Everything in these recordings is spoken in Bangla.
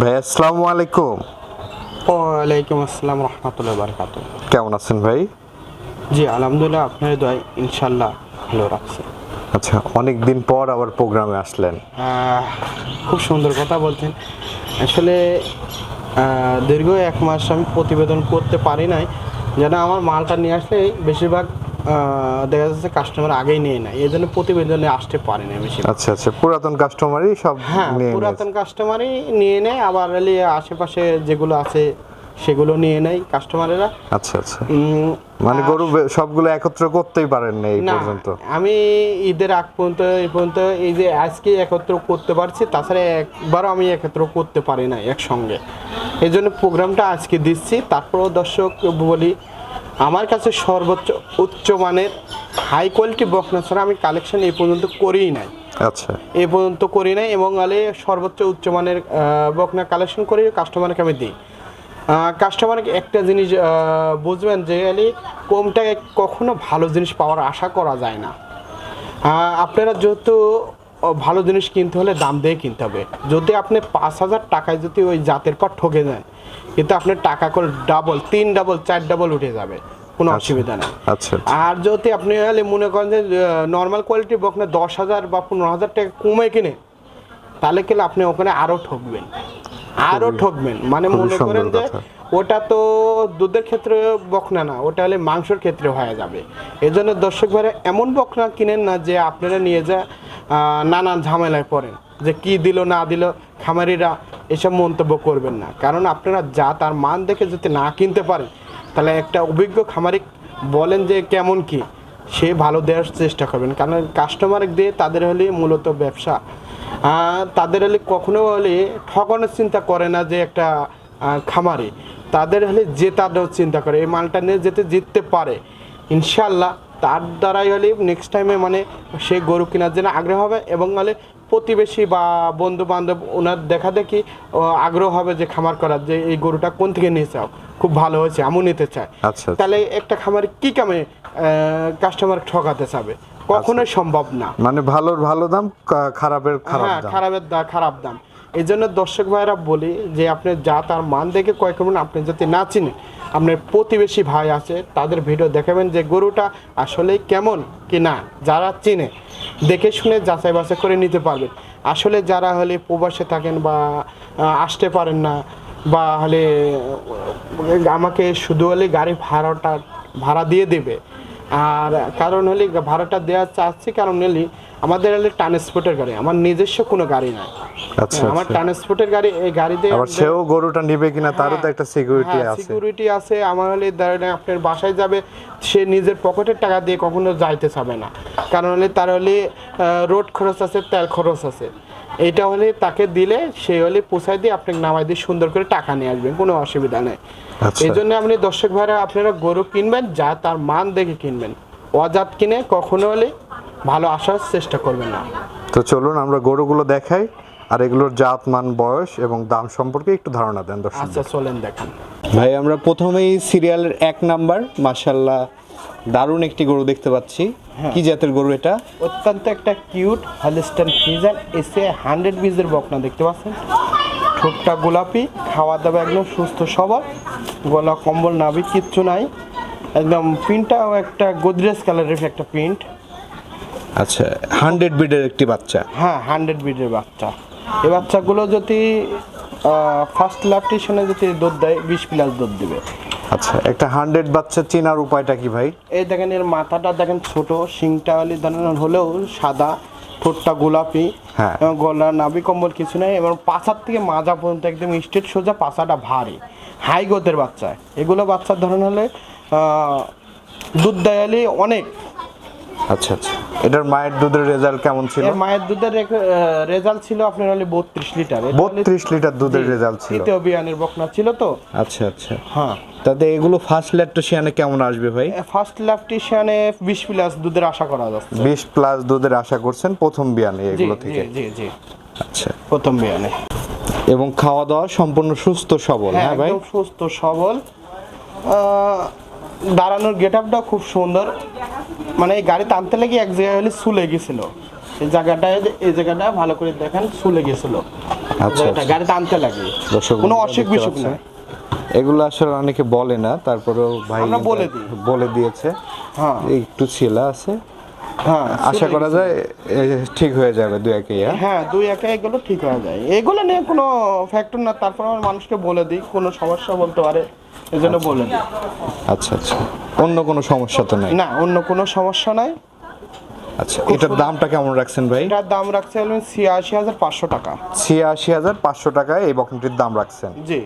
ভাই আসসালামু আলাইকুম। ওয়ালাইকুম আসসালাম রহমতুল্লাহ বারকাত কেমন আছেন ভাই? জি আলহামদুলিল্লাহ আপনার দয় ইনশাল্লাহ ভালো রাখছে। আচ্ছা অনেক দিন পর আবার প্রোগ্রামে আসলেন। খুব সুন্দর কথা বলছেন। আসলে দীর্ঘ এক মাস আমি প্রতিবেদন করতে পারি নাই। যেন আমার মালটা নিয়ে আসলে বেশিরভাগ দেখা যাচ্ছে কাস্টমার আগেই নিয়ে নেয়। এই জন্য প্রতিবেদনে আসতে পারি না বেশি। আচ্ছা আচ্ছা পুরাতন কাস্টমারই সব হ্যাঁ পুরাতন কাস্টমারই নিয়ে নেয় আবার আশেপাশে যেগুলো আছে সেগুলো নিয়ে নেয় কাস্টমারেরা আচ্ছা আচ্ছা। মানে গরু সবগুলো একত্র করতেই পারেন না এই পর্যন্ত? আমি ঈদের আগ পর্যন্ত এই পর্যন্ত এই যে আজকে একত্র করতে পারছি তাছাড়া একবারও আমি একত্র করতে পারি না একসঙ্গে। এই জন্য প্রোগ্রামটা আজকে দিচ্ছি। তারপরও দর্শক বলি আমার কাছে সর্বোচ্চ উচ্চমানের হাই কোয়ালিটি বকনা ছাড়া আমি কালেকশন এই পর্যন্ত করিই নাই। আচ্ছা। এই পর্যন্ত করি নাই এবং আলে সর্বোচ্চ উচ্চমানের আহ, বকনা কালেকশন করে কাস্টমারকে আমি দিই। কাস্টমারকে একটা জিনিস বুঝবেন যে আলি কম টাকায় কখনো ভালো জিনিস পাওয়ার আশা করা যায় না। আপনারা যেহেতু ভালো জিনিস কিনতে হলে দাম দিয়ে কিনতে হবে। যদি আপনি পাঁচ হাজার টাকায় যদি ওই জাতের পর ঠকে দেন কিন্তু আপনার টাকা করে ডাবল তিন ডাবল চার ডাবল উঠে যাবে। কোনো অসুবিধা নেই। আচ্ছা আর যদি আপনি হলে মনে করেন যে নর্মাল কোয়ালিটি বকনা দশ হাজার বা পনেরো হাজার টাকা কমে কিনে তাহলে গেলে আপনি ওখানে আরও ঠকবেন। আরও ঠকবেন। মানে মনে করেন যে ওটা তো দুধের ক্ষেত্রে বকনা না ওটা হলে মাংসের ক্ষেত্রে হয়ে যাবে। এই জন্য দর্শক ভাইরা এমন বকনা কিনেন না যে আপনারা নিয়ে যা নানান ঝামেলায় পড়েন। যে কি দিল, না দিল, খামারিরা এসব মন্তব্য করবেন না। কারণ আপনারা যা তার মান দেখে যদি না কিনতে পারেন, তাহলে একটা অভিজ্ঞ খামারি বলেন যে কেমন কি, সে ভালো দেওয়ার চেষ্টা করবেন। কারণ কাস্টমার দিয়ে তাদের হলে মূলত ব্যবসা। তাদের হলে কখনো হলে ঠকানোর চিন্তা করে না যে একটা খামারি। তাদের হলে জেতারও চিন্তা করে, এই মালটা নিয়ে যেতে জিততে পারে। ইনশাল্লাহ তার দ্বারাই হলে নেক্সট টাইমে মানে সে গরু কেনার জন্য আগ্রহ হবে এবং হলে প্রতিবেশী বা বন্ধু বান্ধব ওনার দেখা দেখি আগ্রহ হবে যে খামার করার যে এই গরুটা কোন থেকে নিয়ে চাও খুব ভালো হয়েছে আমিও নিতে চাই আচ্ছা তাহলে একটা খামারে কি কামে কাস্টমার ঠকাতে চাবে? কখনোই সম্ভব না। মানে ভালোর ভালো দাম খারাপের খারাপ হ্যাঁ দাম। খারাপের খারাপ দাম। এই জন্য দর্শক ভাইরা বলি যে আপনি যা তার মান দেখে কয় করবেন, আপনি যদি না চিনেন, আপনার প্রতিবেশী ভাই আছে, তাদের ভিডিও দেখাবেন যে গরুটা আসলে কেমন কি না যারা চিনে, দেখে শুনে যাচাই বাছাই করে নিতে পারবেন। আসলে যারা হলে প্রবাসে থাকেন বা আসতে পারেন না, বা হলে, আমাকে শুধু হলে গাড়ি ভাড়াটা, ভাড়া দিয়ে দেবে। আর কারণ হলে ভাড়াটা দেওয়া চাচ্ছি, কারণ হলে আমাদের হলে ট্রান্সপোর্টের গাড়ি আমার নিজস্ব কোনো গাড়ি নাই। আচ্ছা আমার আচ্ছা। ট্রান্সপোর্টের গাড়ি এই গাড়িতে আবার সেও গরুটা নিবে কিনা তারও তো একটা সিকিউরিটি আছে। সিকিউরিটি আছে আমার হলে ধরেন আপনার বাসায় যাবে সে নিজের পকেটের টাকা দিয়ে কখনো যাইতে চাবে না। কারণ হলে তার হলে রোড খরচ আছে তেল খরচ আছে। এটা হলে তাকে দিলে সে হলে পোষায় দিয়ে আপনাকে নামাই দিয়ে সুন্দর করে টাকা নিয়ে আসবেন কোনো অসুবিধা নেই। আচ্ছা। এই জন্য আপনি দর্শক ভাইরা আপনারা গরু কিনবেন যা তার মান দেখে কিনবেন। অজাত কিনে কখনো হলে ভালো আসার চেষ্টা করবেন না। তো চলুন আমরা গরুগুলো দেখাই আর এগুলোর জাত মান বয়স এবং দাম সম্পর্কে একটু ধারণা দেন দর্শক আচ্ছা চলেন দেখান। ভাই আমরা প্রথমেই সিরিয়ালের এক নাম্বার মাশাল্লাহ দারুণ একটি গরু দেখতে পাচ্ছি। কি জাতের গরু এটা? অত্যন্ত একটা কিউট হলিস্টান ফ্রিজার এসে হান্ড্রেড বিজের বকনা দেখতে পাচ্ছেন? ঠোঁটটা গোলাপি খাওয়া দাওয়া একদম সুস্থ সবার গলা কম্বল নাবি কিচ্ছু নাই। একদম প্রিন্টটাও একটা গোদরেজ কালারের একটা প্রিন্ট আচ্ছা হান্ড্রেড বিডের একটি বাচ্চা। হ্যাঁ হান্ড্রেড বিডের বাচ্চা। এই বাচ্চাগুলো যদি ফার্স্ট ল্যাপটেশনে যদি দুধ দেয় বিশ প্লাস দুধ দিবে। আচ্ছা একটা হান্ড্রেড বাচ্চা চেনার উপায়টা কি ভাই? এই দেখেন এর মাথাটা দেখেন ছোট শিংটা হলে ধরেন হলেও সাদা ঠোঁটটা গোলাপি হ্যাঁ। এবং গলা নাভি কম্বল কিছু নেই এবং পাছার থেকে মাজা পর্যন্ত একদম স্ট্রেট সোজা পাছাটা ভারী হাই গোদের বাচ্চা। এগুলো বাচ্চার ধরন হলে দুধ দেয়ালি অনেক। আচ্ছা আচ্ছা। এটার মায়ের দুধের রেজাল্ট কেমন ছিল? এর মায়ের দুধের রেজাল্ট ছিল আপনার হলে বত্রিশ লিটার। এটা হলে বত্রিশ লিটার দুধের রেজাল্ট ছিল। তৃতীয় বিয়ানের বকনা ছিল তো। আচ্ছা আচ্ছা। হ্যাঁ। তাতে এগুলো ফার্স্ট ল্যাকটোশিয়ানে কেমন আসবে ভাই? ফার্স্ট ল্যাপটিশিয়ানে বিশ প্লাস দুধের আশা করা যাচ্ছে। বিশ প্লাস দুধের আশা করছেন প্রথম বিয়ানে এগুলো থেকে? জি জি। আচ্ছা। প্রথম বিয়ানে। এবং খাওয়া দাওয়া সম্পূর্ণ সুস্থ সবল হ্যাঁ হ্যাঁ ভাই? সুস্থ সবল। দাঁড়ানোর গেট আপটাও খুব সুন্দর। মানে এই গাড়ি টানতে লেগে এক জায়গায় হলে শুলে গেছিল। এই জায়গাটায় এই জায়গাটা ভালো করে দেখেন সুলে গেছিল। আচ্ছা, আচ্ছা। গাড়ি টানতে লাগে। দর্শক কোনো অসুখ বিসুখ না নাই। এগুলো আসলে অনেকে বলে না তারপরেও ভাই আমরা বলে দিই। বলে দিয়েছে। হ্যাঁ। একটু শিলা আছে। হ্যাঁ আশা করা যায় ঠিক হয়ে যাবে দুই একে হ্যাঁ দুই একে এগুলো ঠিক হয়ে যায়। এগুলো নিয়ে কোনো ফ্যাক্টর না তারপর আমার মানুষকে বলে দিই কোনো সমস্যা বলতে পারে এই জন্য বলে দিই। আচ্ছা আচ্ছা। অন্য কোনো সমস্যা তো নাই? না অন্য কোনো সমস্যা নাই। আচ্ছা এটার দামটা কেমন রাখছেন ভাই? এটার দাম রাখছে হলো ছিয়াশি হাজার পাঁচশো টাকা। ছিয়াশি হাজার পাঁচশো টাকায় এই বকনটির দাম রাখছেন? জি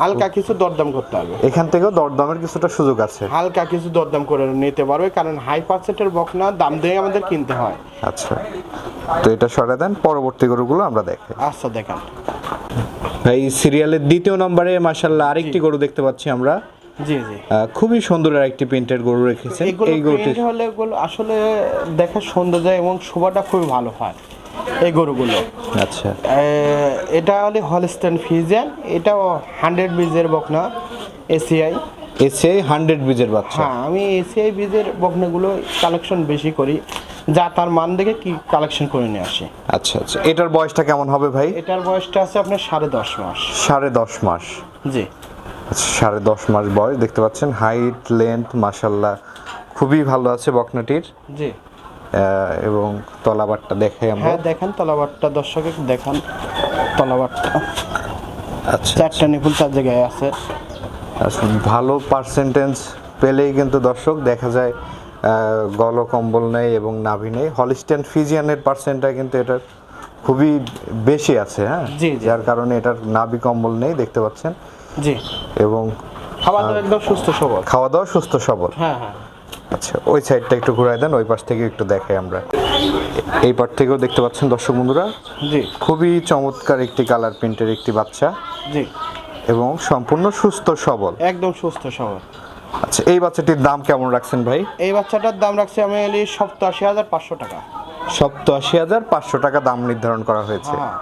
হালকা কিছু দরদাম করতে হবে। এখান থেকেও দরদামের কিছুটা সুযোগ আছে। হালকা কিছু দরদাম করে নিতে পারবে কারণ হাই পার্সেন্টের বকনা দাম দিয়ে আমাদের কিনতে হয়। আচ্ছা তো এটা সরে দেন পরবর্তী গরুগুলো আমরা দেখাই। আচ্ছা দেখেন। ভাই সিরিয়ালের দ্বিতীয় নম্বরে মাসাল্লাহ আরেকটি গরু দেখতে পাচ্ছি আমরা। জি জি। খুবই সুন্দর একটি প্রিন্টের গরু রেখেছেন। এই গরুটি হলে আসলে দেখে সৌন্দর্য এবং শোভাটা খুবই ভালো হয় এই গরুগুলো। আচ্ছা। এটা হলে হলস্টেন ফিজিয়ান এটাও হান্ড্রেড বিজের বকনা এসিআই এসে হান্ড্রেড বীজের বাচ্চা। হ্যাঁ আমি এসিআই বীজের বকনাগুলো কালেকশন বেশি করি যা তার মান দেখে কি কালেকশন করে নিয়ে আসি। আচ্ছা আচ্ছা। এটার বয়সটা কেমন হবে ভাই? এটার বয়সটা আছে আপনার সাড়ে দশ মাস। সাড়ে দশ মাস। জি। সাড়ে দশ মাস বয়স দেখতে পাচ্ছেন হাইট লেন্থ মাসাল্লাহ খুবই ভালো আছে বকনাটির। জি। এবং তলাবারটা দেখাই আমরা। হ্যাঁ দেখেন তলাবারটা দর্শকে দেখান। তলাবারটা। আচ্ছা। চারটা নিপুল চার জায়গায় আছে। ভালো পার্সেন্টেজ পেলেই কিন্তু দর্শক দেখা যায় গল কম্বল নেই এবং নাভি নেই। হলিস্টেন ফিজিয়ানের পার্সেন্টটা কিন্তু এটার খুবই বেশি আছে হ্যাঁ। যার কারণে এটার নাভি কম্বল নেই দেখতে পাচ্ছেন। জি। এবং খাবার দাবার একদম সুস্থ সবল। খাওয়া দাওয়া সুস্থ সবল। হ্যাঁ হ্যাঁ। আচ্ছা ওই সাইডটা একটু ঘুরাই দেন ওই পাশ থেকে একটু দেখাই আমরা। এই পাশ থেকেও দেখতে পাচ্ছেন দর্শক বন্ধুরা জি। খুবই চমৎকার একটি কালার প্রিন্টের একটি বাচ্চা। জি। এবং সম্পূর্ণ সুস্থ সবল। একদম সুস্থ সবল। আচ্ছা এই বাচ্চাটির দাম কেমন রাখছেন ভাই? এই বাচ্চাটার দাম রাখছি আমি এলি সপ্তাশি হাজার পাঁচশো টাকা। সপ্তাশি হাজার পাঁচশো টাকা দাম নির্ধারণ করা হয়েছে। হ্যাঁ।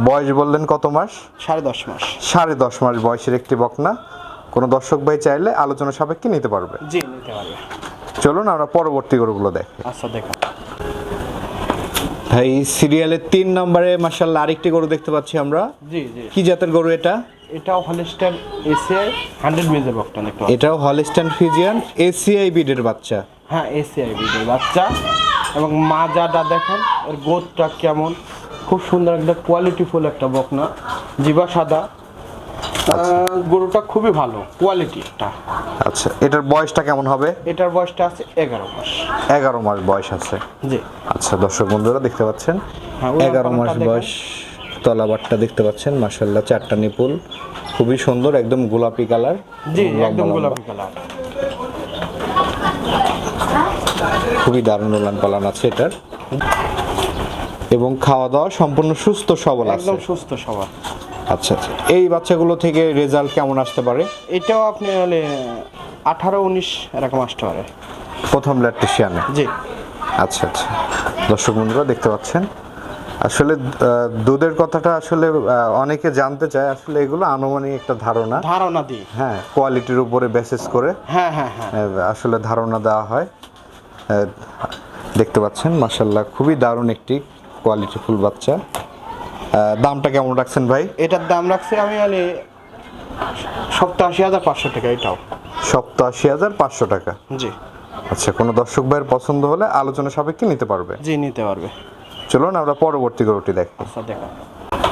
বয়স বললেন কত মাস? সাড়ে দশ মাস। সাড়ে দশ মাস বয়সের একটি বকনা। কোনো দর্শক ভাই চাইলে আলোচনা সাপেক্ষে নিতে পারবে। জি নিতে পারবে। চলুন আমরা পরবর্তী গরুগুলো দেখি। আচ্ছা দেখো ভাই সিরিয়ালের তিন নম্বরে মাসাল্লাহ আরেকটি গরু দেখতে পাচ্ছি আমরা। জি জি। কি জাতের গরু এটা? এটাও হলিস্টার এসিআই হান্ড্রেড বিজের বকটা দেখতে। এটাও হলিস্টান ফিজিয়ান এসিআই বিডের বাচ্চা। হ্যাঁ এসিআই বিজের বাচ্চা। এবং মাজাটা দেখেন এর গোদটা কেমন। খুব সুন্দর একটা কোয়ালিটিফুল একটা বকনা জিবা সাদা। গরুটা খুবই ভালো কোয়ালিটি একটা। আচ্ছা এটার বয়সটা কেমন হবে? এটার বয়সটা আছে এগারো মাস। এগারো মাস বয়স আছে। জি। আচ্ছা দর্শক বন্ধুরা দেখতে পাচ্ছেন? হ্যাঁ, এগারো মাস। বয়স তলাবারটা দেখতে পাচ্ছেন? মাসাল্লাহ চারটা নিপুল। খুবই সুন্দর একদম গোলাপি কালার জি একদম গোলাপি কালার। খুবই দারুণ উলান পালান আছে এটার। এবং খাওয়া দাওয়া সম্পূর্ণ সুস্থ সবল আছে। একদম সুস্থ সবার আচ্ছা আচ্ছা এই বাচ্চাগুলো থেকে রেজাল্ট কেমন আসতে পারে? এটাও আপনি হলে আঠারো উনিশ এরকম আসতে পারে। প্রথম ল্যাট্রিশিয়ানে জি। আচ্ছা আচ্ছা। দর্শক বন্ধুরা দেখতে পাচ্ছেন? আসলে দুধের কথাটা আসলে অনেকে জানতে চায়। আসলে এগুলো আনুমানিক একটা ধারণা। ধারণা দিই হ্যাঁ কোয়ালিটির উপরে বেসিস করে। হ্যাঁ হ্যাঁ হ্যাঁ। আসলে ধারণা দেওয়া হয়। দেখতে পাচ্ছেন মাসাল্লাহ খুবই দারুণ একটি কোয়ালিটিফুল বাচ্চা। দামটা কেমন রাখছেন ভাই? এটার দাম রাখছি আমি মানে সপ্তাশি হাজার পাঁচশো টাকা এটাও। সপ্তাশি হাজার পাঁচশো টাকা? জি। আচ্ছা কোনো দর্শক ভাইয়ের পছন্দ হলে আলোচনা সাপেক্ষে নিতে পারবে। জি নিতে পারবে। চলুন আমরা পরবর্তী গরুটি দেখি আচ্ছা দেখো।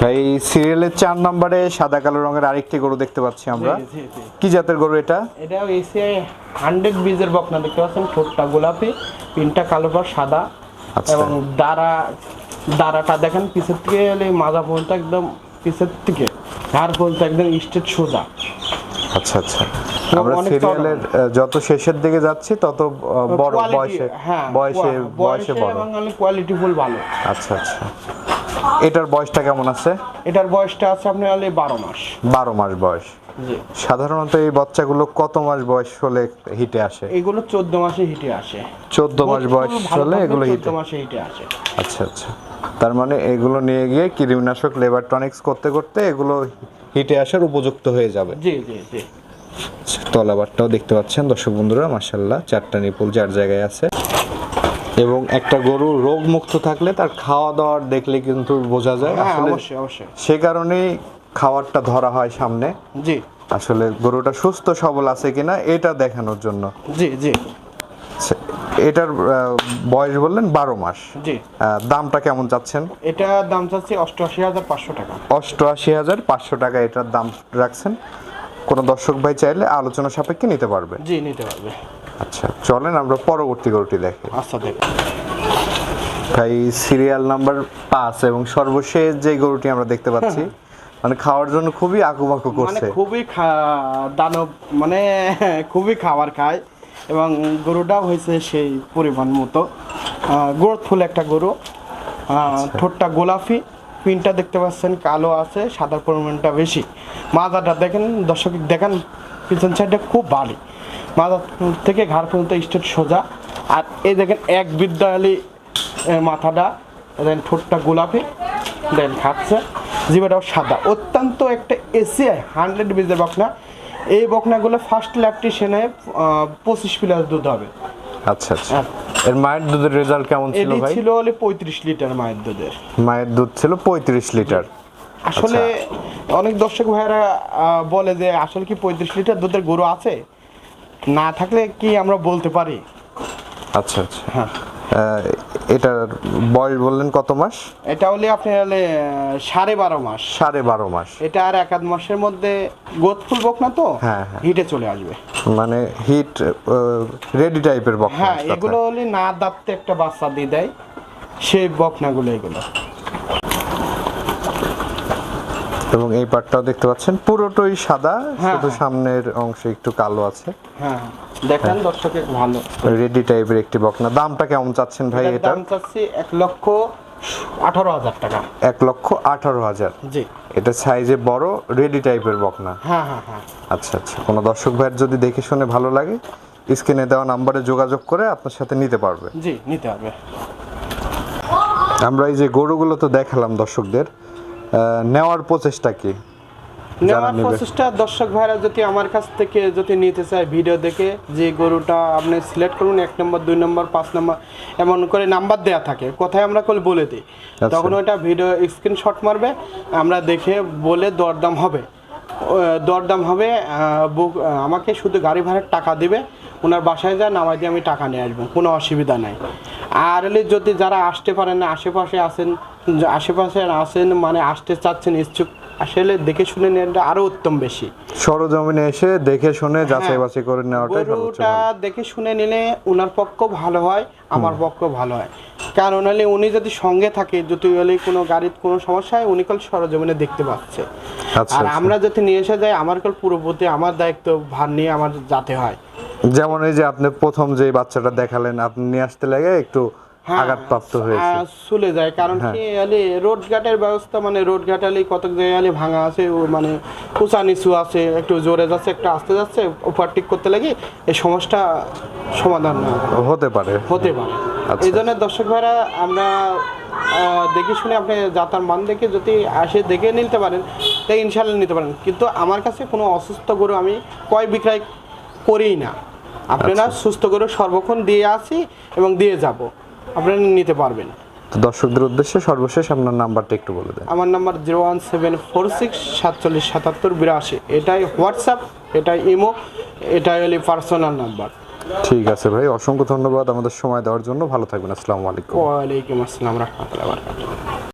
ভাই সিরিয়ালের চার নম্বরে সাদা কালো রঙের আরেকটি গরু দেখতে পাচ্ছি আমরা। কি জাতের গরু এটা? এটা এসিআই হান্ড্রেড বীজের বকনা দেখতে পাচ্ছেন ঠোঁটটা গোলাপি পিনটা কালো পর সাদা আচ্ছা। এবং দাঁড়া দাঁড়াটা দেখেন পিছের থেকে এলে মাজা পর্যন্ত একদম পিছের থেকে ঘাড় পর্যন্ত একদম স্ট্রেট সোজা। আচ্ছা আচ্ছা। আমরা সিরিয়ালের যত শেষের দিকে যাচ্ছি তত বড় বয়সে হ্যাঁ বয়সে বয়সে বড়। এবং কোয়ালিটি ফুল ভালো। আচ্ছা আচ্ছা। এটার বয়সটা কেমন আছে? এটার বয়সটা আছে আপনার হলে বারো মাস। বারো মাস বয়স। সাধারণত এই বাচ্চাগুলো কত মাস বয়স হলে হিটে আসে? এগুলো চোদ্দ মাসে হিটে আসে। চোদ্দ মাস বয়স হলে এগুলো হিটে মাসে হিটে আসে। আচ্ছা আচ্ছা। তার মানে এগুলো নিয়ে গিয়ে কৃমিনাশক লেবার টনিক্স করতে করতে এগুলো হিটে আসার উপযুক্ত হয়ে যাবে। জি জি জি। তলাবারটাও দেখতে পাচ্ছেন দর্শক বন্ধুরা মাসাল্লাহ চারটা নিপুল যার জায়গায় আছে। এবং একটা গরু রোগ মুক্ত থাকলে তার খাওয়া দাওয়ার দেখলে কিন্তু বোঝা যায় হ্যাঁ আসলে সে কারণেই খাবারটা ধরা হয় সামনে। জি। আসলে গরুটা সুস্থ সবল আছে কিনা এটা দেখানোর জন্য। জি জি। এটার বয়স বললেন বারো মাস। জি। দামটা কেমন চাচ্ছেন? এটা দাম চাচ্ছি অষ্টআশি হাজার পাঁচশো টাকা। অষ্টআশি হাজার পাঁচশো টাকা এটার দাম রাখছেন। কোনো দর্শক ভাই চাইলে আলোচনা সাপেক্ষে নিতে পারবে। জি নিতে পারবে। আচ্ছা চলেন আমরা পরবর্তী গরুটি দেখি। আচ্ছা দেখ। ভাই সিরিয়াল নাম্বার পাঁচ এবং সর্বশেষ যে গরুটি আমরা দেখতে পাচ্ছি মানে খাওয়ার জন্য খুবই আকুবাকু মানে করছে। খুবই খা- দানব মানে খুবই খাবার খায় এবং গরুটা হয়েছে সেই পরিমাণ মতো। গ্রোথফুল একটা গরু। ঠোঁটটা গোলাপি পিনটা দেখতে পাচ্ছেন কালো আছে সাদার পরিমাণটা বেশি। মাজাটা দেখেন দর্শক দেখেন পিছন সাইডটা খুব ভারী মাজা থেকে ঘাড় পর্যন্ত স্টেট সোজা। আর এই দেখেন এক বিদ্যালয় মাথাটা। দেখেন ঠোঁটটা গোলাপি দেন খাচ্ছে। জিবাটাও সাদা। অত্যন্ত একটা এসিআই হান্ড্রেড বিজের বকনা। এই বকনাগুলো ফার্স্ট ল্যাপটিশনে পঁচিশ প্লাস দুধ হবে। আচ্ছা আচ্ছা। এর মায়ের দুধের রেজাল্ট কেমন ছিল ভাই? ছিল হলে পঁয়ত্রিশ লিটার মায়ের দুধের। মায়ের দুধ ছিল পঁয়ত্রিশ লিটার। আসলে অনেক দর্শক ভাইয়েরা বলে যে আসলে কি পঁয়ত্রিশ লিটার দুধের গরু আছে? না থাকলে কি আমরা বলতে পারি? আচ্ছা আচ্ছা। হ্যাঁ। এটার বয়স বললেন কত মাস? এটা হলে আপনি হলে সাড়ে বারো মাস। সাড়ে বারো মাস। এটা আর এক আধ মাসের মধ্যে গোদ ফুল বকনা তো? হ্যাঁ, হ্যাঁ। হিটে চলে আসবে। মানে হিট রেডি টাইপের বক্স হ্যাঁ এগুলো হলে না দাঁততে একটা বাচ্চা দিয়ে দেয় সেই বকনাগুলো এগুলো। এবং এই পাটটাও দেখতে পাচ্ছেন পুরোটাই সাদা হ্যাঁ, শুধু হ্যাঁ। সামনের অংশে একটু কালো আছে। হ্যাঁ দেখেন দর্শকের ভালো। রেডি টাইপের একটি বকনা দামটা কেমন চাচ্ছেন ভাই এটা? দাম চাচ্ছি এক লক্ষ আঠারো হাজার টাকা। এক লক্ষ আঠারো হাজার। জি। এটা সাইজে বড় রেডি টাইপের বকনা হ্যাঁ হ্যাঁ হ্যাঁ। আচ্ছা আচ্ছা। কোনো দর্শক ভাইয়ের যদি দেখে শুনে ভালো লাগে স্ক্রিনে দেওয়া নাম্বারে যোগাযোগ করে আপনার সাথে নিতে পারবে। জি নিতে হবে আমরা এই যে গরুগুলো তো দেখালাম দর্শকদের। নেওয়ার প্রচেষ্টা কি? নেওয়ার। প্রসেসটা দর্শক ভাইরা যদি আমার কাছ থেকে যদি নিতে চায় ভিডিও দেখে যে গরুটা আপনি সিলেক্ট করুন এক নম্বর দুই নম্বর পাঁচ নম্বর এমন করে নাম্বার দেয়া থাকে। কোথায় আমরা করে বলে দিই। তখন ওইটা ভিডিও স্ক্রিনশট মারবে আমরা দেখে বলে দরদাম হবে। দরদাম হবে আমাকে শুধু গাড়ি ভাড়ার টাকা দিবে ওনার বাসায় যা নামাই দিয়ে আমি টাকা নিয়ে আসব কোনো অসুবিধা নাই। আর হলে যদি যারা আসতে পারেন না আশেপাশে আসেন যে আশেপাশে আসেন মানে আসতে চাচ্ছেন ইচ্ছুক আসলে দেখে শুনে নেওয়াটা আরও উত্তম বেশি। সরজমিনে এসে দেখে শুনে যাচাই বাছাই করে নেওয়াটাই গরুটা দেখে শুনে নিলে ওনার পক্ষ ভালো হয় আমার পক্ষ ভালো হয়। কারণ হলে উনি যদি সঙ্গে থাকে যদি হলে কোনো গাড়ির কোনো সমস্যা হয় উনি কল সরজমিনে দেখতে পাচ্ছে। আচ্ছা আর আচ্ছা। আমরা যদি নিয়ে এসে যাই আমার কল পুরোপুরি আমার দায়িত্ব ভার নিয়ে আমার যাতে হয়। যেমন এই যে আপনি প্রথম যে বাচ্চাটা দেখালেন আপনি নিয়ে আসতে লাগে একটু হ্যাঁ, আঘাতপ্রাপ্ত হয়েছে। চলে যায়। কারণ হ্যাঁ। কি হলে রোড ঘাটের ব্যবস্থা মানে রোড ঘাট হলে কত জায়গায় ভাঙা আছে ও মানে উঁচা নিচু আছে একটু জোরে যাচ্ছে একটু আস্তে যাচ্ছে ওভারটেক করতে লাগে এই সমস্যা সমাধান হতে পারে। হতে পারে। আচ্ছা। এই জন্য দর্শক ভাইরা আমরা দেখে শুনে আপনি যাতার মান দেখে যদি আসে দেখে নিতে পারেন তাই ইনশাল্লাহ নিতে পারেন। কিন্তু আমার কাছে কোনো অসুস্থ গরু আমি ক্রয় বিক্রয় করিই না। আপনারা আচ্ছা। সুস্থ গরু সর্বক্ষণ দিয়ে আসি এবং দিয়ে যাব। আপনারা নিতে পারবেন। দর্শকদের উদ্দেশ্যে সর্বশেষ আপনার নাম্বারটা একটু বলে দেন। আমার number zero one seven four six সাতচল্লিশ সাতাত্তর বিরাশি। এটাই হোয়াটসঅ্যাপ এটাই ইমো এটাই হলি পার্সোনাল নাম্বার। ঠিক আছে ভাই অসংখ্য ধন্যবাদ আমাদের সময় দেওয়ার জন্য। ভালো থাকবেন আসসালামু আলাইকুম। ওয়ালাইকুম আসসালাম রহমতুল্লাহ